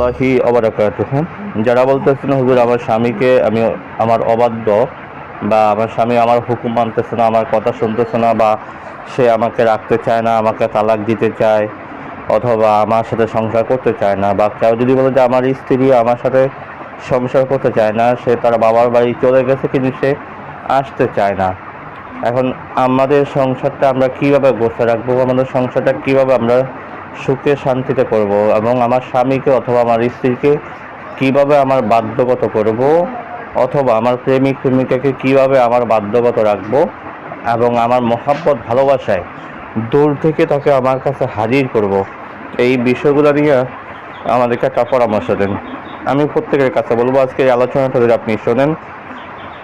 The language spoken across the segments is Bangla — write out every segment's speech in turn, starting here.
রহমতুল্লাহি অবরাকাতুহ। যারা বলতেছেন, হুজুর, আমার স্বামীকে আমি আমার অবাধ্য বা আমার স্বামী আমার হুকুম মানতেছে না, আমার কথা শুনতেছে না বা সে আমাকে রাখতে চায় না, আমাকে তালাক দিতে চায় অথবা আমার সাথে সংসার করতে চায় না বা কেউ যদি বলে যে আমার স্ত্রী আমার সাথে সংসার করতে চায় না, সে তার বাবার বাড়ি চলে গেছে কিন্তু সে আসতে চায় না। এখন আমাদের সংসারটা আমরা কীভাবে গোছা রাখব? আমাদের সংসারটা কীভাবে আমরা সুখে শান্তিতে করব এবং আমার স্বামীকে অথবা আমার স্ত্রীকে কীভাবে আমার বাধ্যগত করব অথবা আমার প্রেমিক প্রেমিকাকে কীভাবে আমার বাধ্যগত রাখব এবং আমার মহাব্বত ভালোবাসায় দূর থেকে তাকে আমার কাছে হাজির করব। এই বিষয়গুলো নিয়ে আমাদেরকে একটা পরামর্শ দেন। আমি প্রত্যেকের কাছে বলব আজকে এই আলোচনাটা যদি আপনি শোনেন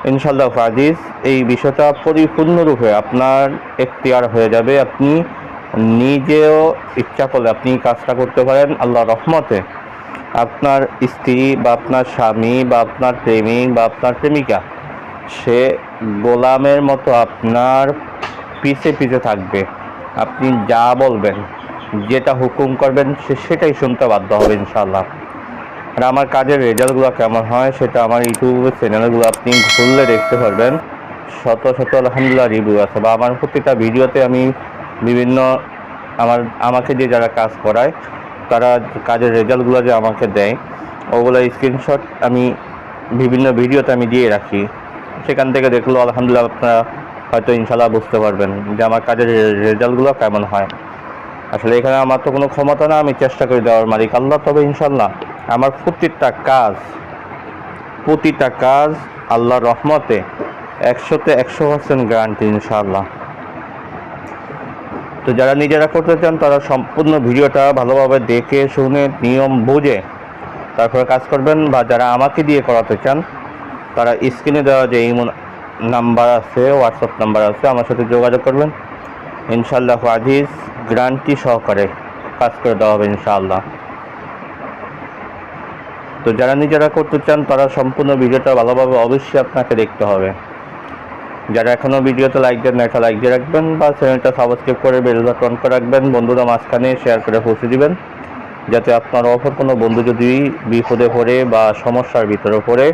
ইনশাল্লাহ ফাজিজ এই বিষয়টা পরিপূর্ণরূপে আপনার এখতিয়ার হয়ে যাবে। আপনি নিজেও ইচ্ছা করলে আপনি কাজটা করতে পারেন আল্লাহ রহমতে। আপনার স্ত্রী বা আপনার স্বামী বা আপনার প্রেমিক বা আপনার প্রেমিকা, সে গোলামের মতো আপনার পিছে পিছে থাকবে। আপনি যা বলবেন, যেটা হুকুম করবেন, সে সেটাই শুনতে বাধ্য হবে ইনশাল্লাহ আর আমার কাজের রেজাল্টগুলো কেমন হয়, সেটা আমার ইউটিউবের চ্যানেলগুলো আপনি খুললে দেখতে পারবেন। শত শত আলহামদুলিল্লাহ রিভিউ আছে বা আমার প্রতিটা ভিডিওতে আমি বিভিন্ন আমার, আমাকে দিয়ে যারা কাজ করায়, তারা কাজের রেজাল্টগুলো যে আমাকে দেয়, ওগুলো স্ক্রিনশট আমি বিভিন্ন ভিডিওতে আমি দিয়ে রাখি। সেখান থেকে দেখলেও আলহামদুলিল্লাহ, আপনারা হয়তো ইনশাল্লাহ বুঝতে পারবেন যে আমার কাজের রেজাল্টগুলো কেমন হয়। আসলে এখানে আমার তো কোনো ক্ষমতা না, আমি চেষ্টা করে দেওয়ার মালিক আল্লাহ, তবে ইনশাল্লাহ আমার প্রতিটা কাজ প্রতিটা কাজ আল্লাহর রহমতে একশোতে একশো পার্সেন্ট গ্যারান্টি ইনশাআল্লাহ। তো যারা নিজেরা করতে চান, তারা সম্পূর্ণ ভিডিওটা ভালোভাবে দেখে, শুনে, নিয়ম বুঝে তারপরে কাজ করবেন বা যারা আমাকে দিয়ে করাতে চান, তারা স্ক্রিনে দেওয়া যে ইমো নাম্বার আছে হোয়াটসঅ্যাপ নাম্বার আছে, আমার সাথে যোগাযোগ করবেন। ইনশাআল্লাহ আজিজ গ্যারান্টি সহকারে কাজ করে দেওয়া হবে ইনশাআল্লাহ। তো যারা নিজেরা করতে চান, তারা সম্পূর্ণ ভিডিওটা ভালোভাবে অবশ্যই আপনাকে দেখতে হবে। যারা এখনও ভিডিওতে লাইক দেন, একটা লাইক দিয়ে রাখবেন বা চ্যানেলটা সাবস্ক্রাইব করে বেল বাটন করে রাখবেন। বন্ধুরা মাঝখানে শেয়ার করে পৌঁছে দিবেন, যাতে আপনার অপর কোনো বন্ধু যদি বিপদে পড়ে বা সমস্যার ভিতরে পড়ে,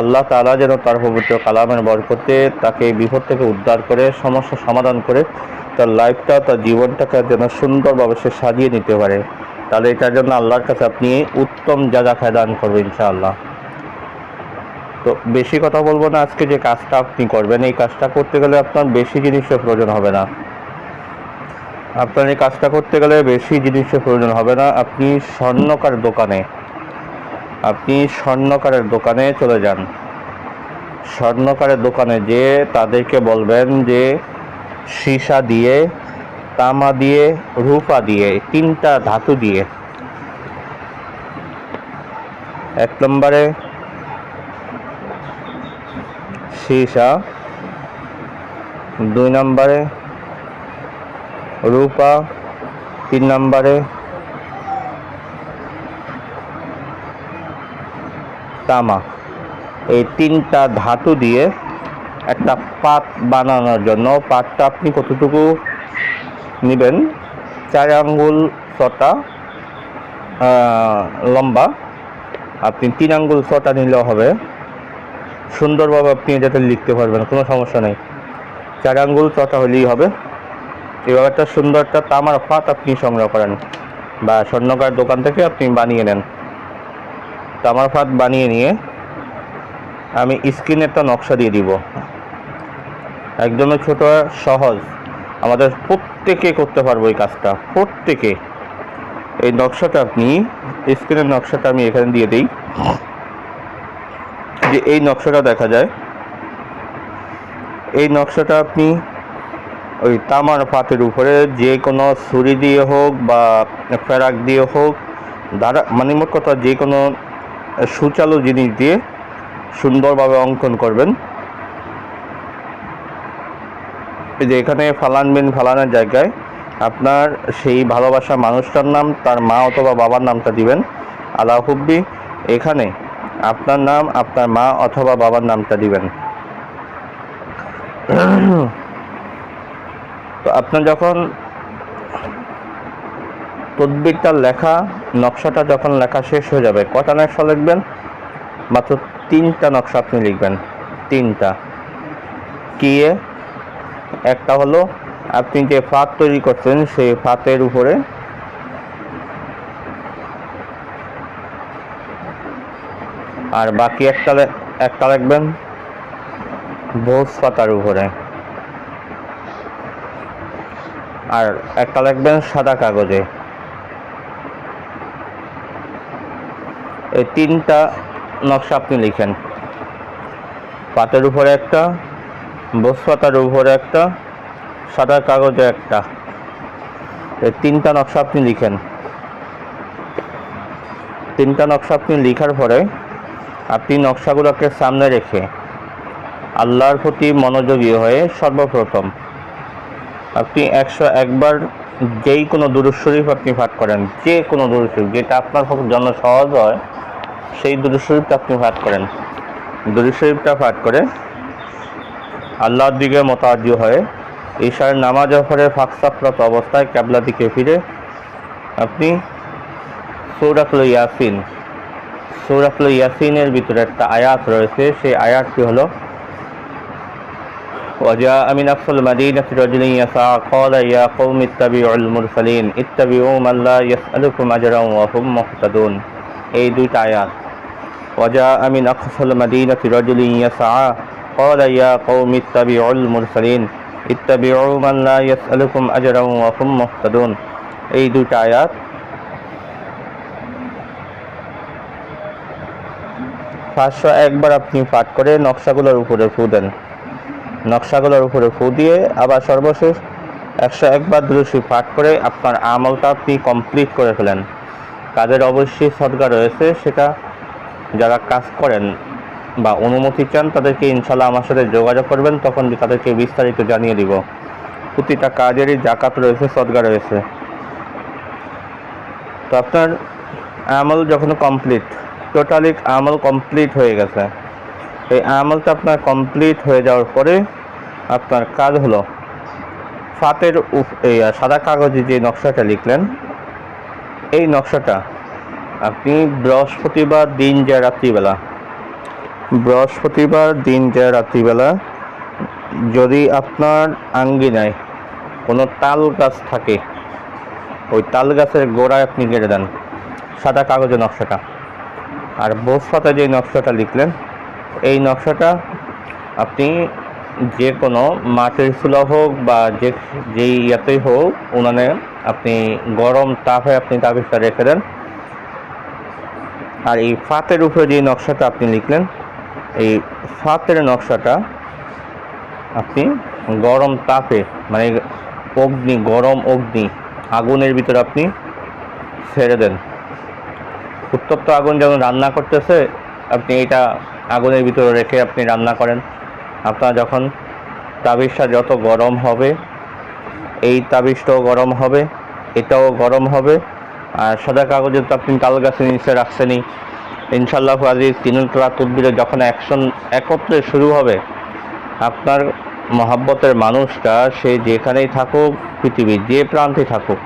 আল্লাহ তাআলা যেন তার পবিত্র কালামের বরকতে তাকে বিপদ থেকে উদ্ধার করে, সমস্যা সমাধান করে তার লাইফটা তার জীবনটাকে যেন সুন্দরভাবে সে সাজিয়ে নিতে পারে। তাহলে এটার জন্য আল্লাহর কাছে আপনি উত্তম জায়গা খায় দান করবেন ইনশাআল্লাহ। তো বেশি কথা বলব না আজকে যে কাজটা আপনি করবেন, এই কাজটা করতে গেলে আপনার বেশি জিনিসের প্রয়োজন হবে না। আপনার এই কাজটা করতে গেলে বেশি জিনিসের প্রয়োজন হবে না। আপনি স্বর্ণকার দোকানে, আপনি স্বর্ণকারের দোকানে চলে যান। স্বর্ণকারের দোকানে যে তাদেরকে বলবেন যে সীসা দিয়ে, তামা দিয়ে, রূপা দিয়ে, তিনটা ধাতু দিয়ে। এক নম্বরে সীসা, দুই নম্বরে রূপা, তিন নম্বরে তামা। এই তিনটা ধাতু দিয়ে একটা পাত বানানোর জন্য পাতটা আপনি কতটুকু নেবেন? চার আঙ্গুল ছটা লম্বা। আপনি তিন আঙ্গুল ছটা নিলেও হবে। সুন্দরভাবে আপনি যাতে লিখতে পারবেন, কোনো সমস্যা নেই। চার আঙ্গুল ছটা হলেই হবে। এভাবে একটা সুন্দর একটা তামার পাত আপনি সংগ্রহ করেন বা স্বর্ণকার দোকান থেকে আপনি বানিয়ে নেন। তামার ফাত বানিয়ে নিয়ে আমি স্ক্রিনে একটা নকশা দিয়ে দিব। একদমই ছোট, সহজ। আমাদের প্রত্যেকে করতে পারব এই কাজটা, প্রত্যেকে। এই নকশাটা আপনি, স্ক্রিনের নকশাটা আমি এখানে দিয়ে দিই। যে এই নকশাটা দেখা যায়, এই নকশাটা আপনি ওই তামার পাতের উপরে যে কোনো ছুরি দিয়ে হোক বা ফেরাক দিয়ে হোক, দ্বারা মানে মোট কথা যে কোনো সুচালু জিনিস দিয়ে সুন্দরভাবে অঙ্কন করবেন। যে এখানে ফালানবেন ফালানোর জায়গায় আপনার সেই ভালোবাসা মানুষটার নাম, তার মা অথবা বাবার নামটা দিবেন। আলা হুব্বি, এখানে আপনার নাম, আপনার মা অথবা বাবার নামটা দিবেন। তো আপনার যখন তদবিরটা লেখা, নকশাটা যখন লেখা শেষ হয়ে যাবে, কটা নকশা লিখবেন? মাত্র তিনটা নকশা আপনি লিখবেন, তিনটা। কি একটা হলো, আপনি যে ফাঁদ তৈরি করছেন, সেই ফাতের উপরে আর বাকি একটা একটা লিখবেন ভোজ পাতার উপরে। আর একটা লিখবেন সাদা কাগজে। এই তিনটা নকশা আপনি লিখেন। পাতের উপরে একটা, বোস পাতার উপরে একটা, সাদা কাগজে একটা। এই তিনটা নকশা আপনি লিখেন। তিনটা নকশা আপনি লিখার পরে আপনি নকশাগুলোকে সামনে রেখে আল্লাহর প্রতি মনোযোগী হয়ে সর্বপ্রথম আপনি একশো একবার যেই কোনো দুরুদ শরীফ আপনি পাঠ করেন, যে কোনো দুরুদ শরীফ, যেটা আপনার জন্য সহজ হয়, সেই দুরুদ শরীফটা আপনি পাঠ করেন। দুরুদ শরীফটা পাঠ করে আল্লাহর দিকে মোতাজ্য হয়ে ঈশার নামাজ পরে ফাঁকসাফরত অবস্থায় ক্যাবলা দিকে ফিরে আপনি সৌরাতুল ইয়াসিন সৌরাতুল ইয়াসিনের ভিতরে একটা আয়াত রয়েছে সেই আয়াতটি হলো وجاء من أقصى المدينة رجل يسعى قال يا قوم اتبعوا المرسلين اتبعوا من لا يسألكم أجرا وهم مهتدون এই দুইটা আয়াত وجاء من أقصى المدينة رجل يسعى قال يا قوم اتبعوا المرسلين اتبعوا من لا يسألكم أجرا وهم مهتدون এই দুইটা আয়াত পাঁচশো একবার আপনি পাঠ করে নকশাগুলোর উপরে ফু দেন। নকশাগুলোর উপরে ফু দিয়ে আবার সর্বশেষ একশো একবার দুরুশি পাঠ করে আপনার আমলটা আপনি কমপ্লিট করে ফেলেন। কাজের অবশ্যই সদকা রয়েছে, সেটা যারা কাজ করেন বা অনুমতি চান তাদেরকে ইনশাল্লাহ আমার সাথে যোগাযোগ করবেন, তখন তাদেরকে বিস্তারিত জানিয়ে দিব। প্রতিটা কাজেরই জাকাত রয়েছে সদকা রয়েছে। তো আপনার আমল যখন কমপ্লিট টোটালি আমল কমপ্লিট হয়ে গেছে। এই আমলটা আপনার কমপ্লিট হয়ে যাওয়ার পরে আপনার কাজ হলো ফাতের এই সাদা কাগজে যে নকশাটা লিখলেন, এই নকশাটা আপনি বৃহস্পতিবার দিন যায় রাত্রিবেলা, বৃহস্পতিবার দিন যায় রাত্রিবেলা যদি আপনার আঙ্গিনায় কোনো তাল গাছ থাকে, ওই তাল গাছের গোড়ায় আপনি কেটে দেন সাদা কাগজে নকশাটা। আর বোস পাতা যে নকশাটা লিখলেন, এই নকশাটা আপনি যে কোনো মাটির চুলা হোক বা যে, যেই ইয়াতেই হোক, উনানে আপনি গরম তাপে আপনি তাবিজটা রেখে দেন। আর এই ফাতের উপরে যে নকশাটা আপনি লিখলেন, এই ফাতের নকশাটা আপনি গরম তাপে মানে অগ্নি, গরম অগ্নি, আগুনের ভিতরে আপনি ছেড়ে দেন। উত্তপ্ত আগুন যেমন রান্না করতেছে, আপনি এটা আগুনের ভিতরে রেখে আপনি রান্না করেন। আপনার যখন তাবিজটা যত গরম হবে, এই তাবিজটাও গরম হবে, এটাও গরম হবে। আর সাদা কাগজে তো আপনি তাল গাছের নিচে রাখছেনই। ইনশাল্লাহ আজিজ তিনুতলা তদ্বিরে যখন অ্যাকশন একত্রে শুরু হবে, আপনার মহাব্বতের মানুষটা সে যেখানেই থাকুক, পৃথিবীর যে প্রান্তে থাকুক,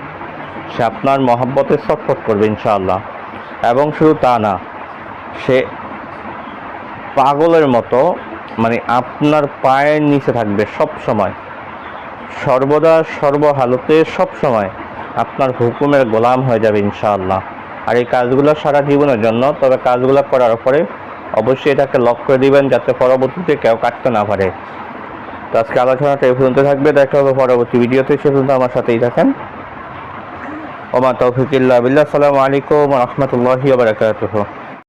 সে আপনার মহাব্বতে ছটফট করবে ইনশাআল্লাহ। এবং শুধু তা না, সে পাগলের মতো মানে আপনার পায়ের নিচে থাকবে সব সময় সর্বদা সর্বহালতে সব সময় আপনার হুকুমের গোলাম হয়ে যাবে ইনশাআল্লাহ। আর এই কাজগুলো সারা জীবনের জন্য, তবে কাজগুলো করার পরে অবশ্যই এটাকে লক করে দিবেন যাতে পরবর্তীতে কেউ কাটতে না পারে। তো আজকে আলোচনাটা এই পর্যন্ত থাকবে, দেখা হবে পরবর্তী ভিডিওতে, সে পর্যন্ত আমার সাথেই থাকেন। ওমা তৌফিকুল্লাহ বিল্লাহ সালামু আলাইকুম রহমতুল্লাহি বারাকাতুহু